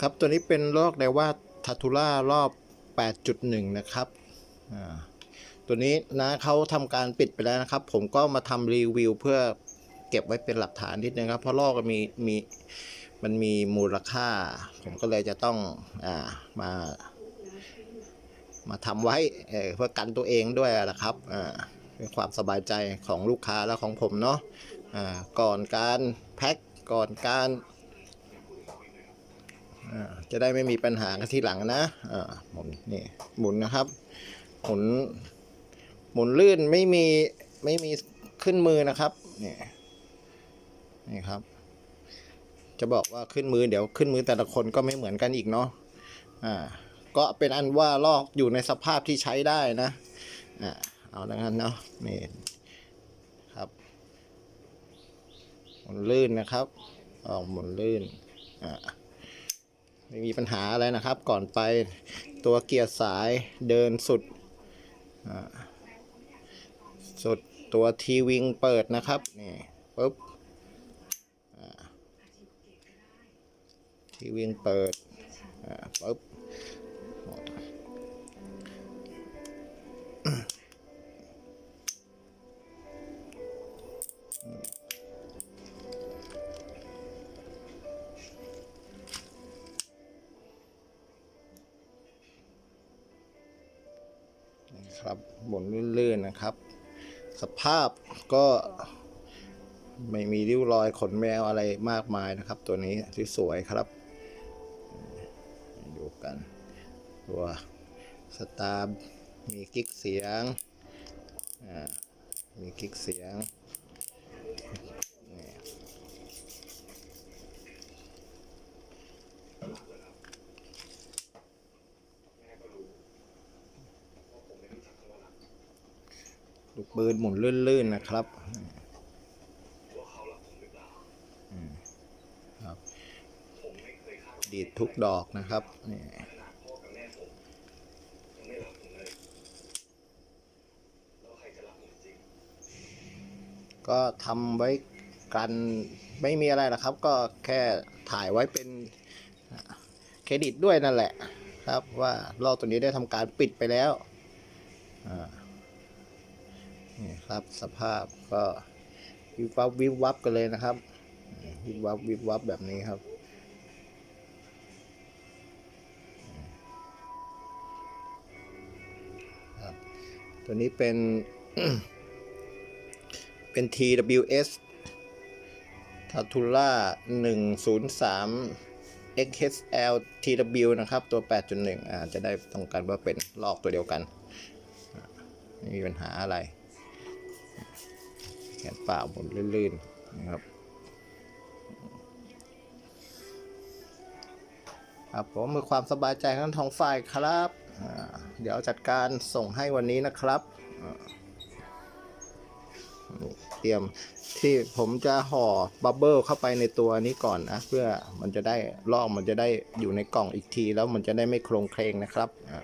ครับตัวนี้เป็นลอกไดว่าทัตูล่ารอบ 8.1 นะครับตัวนี้นะเขาทำการปิดไปแล้วนะครับ ผมก็มาทำรีวิวเพื่อเก็บไว้เป็นหลักฐานนิดนึงครับ เพราะลอกมันมีมีมันมีมูลค่า ผมก็เลยจะต้องอ่ามามาทำไว้เเพื่อกันตัวเองด้วยนะครับอ่าเพื่อความสบายใจของลูกค้าและของผมเนาะอ่าก่อนการแพ็คก่อนการ จะได้ไม่มีปัญหากันทีหลังนะหมุนนี่หมุนนะครับ หมุน หมุนลื่นไม่มีไม่มีขึ้นมือนะครับนี่นี่ครับ จะบอกว่าขึ้นมือเดี๋ยวขึ้นมือแต่ละคนก็ไม่เหมือนกันอีกเนาะอ่าก็เป็นอันว่าลอกอยู่ในสภาพที่ใช้ได้นะอ่าเอาดังนั้นเนาะนี่ครับหมุนลื่นนะครับออกหมุนลื่นอ่า มีปัญหาอะไรนะครับ ก่อนไปตัวเกียร์สายเดินสุดสุดตัวทีวิงเปิดนะครับนี่ปุ๊บทีวิงเปิดปุ๊บ นะครับหมุนลื่อนๆนะครับ สภาพก็ไม่มีริ้วรอยขนแมวอะไรมากมายนะครับ ตัวนี้ที่สวยครับดูกัน ตัวสตาร์มีกิ๊กเสียงมีกิ๊กเสียง ลูกปืนหมุนลื่นๆนะครับครับ ดีดทุกดอกนะครับนี่ก็ทำไว้กันไม่มีอะไรหรอกครับ ก็แค่ถ่ายไว้เป็นเครดิตด้วยนั่นแหละ ครับว่าลอกตัวนี้ได้ทำการปิดไปแล้วอ่า นี่ครับสภาพก็วิบวับวิบวับกันเลยนะครับ วิบวับวิบวับแบบนี้ครับตัวนี้เป็นเป็น TWS t a t u l a 103 XSL TW นะครับ ตัว 8.1อ่าจะได้ตรงกันว่าเป็นลอกตัวเดียวกัน ไม่มีปัญหาอะไร แขนเปล่าหมุนลื่นๆนะครับครับผมมือความสบายใจทั้งทองฝ่ายครับ เดี๋ยวจัดการส่งให้วันนี้นะครับเตรียมที่ผมจะห่อบับเบิลเข้าไปในตัวนี้ก่อนนะเพื่อมันจะได้ลอกมันจะได้อยู่ในกล่องอีกที แล้วมันจะได้ไม่โครงเคลงนะครับอ่า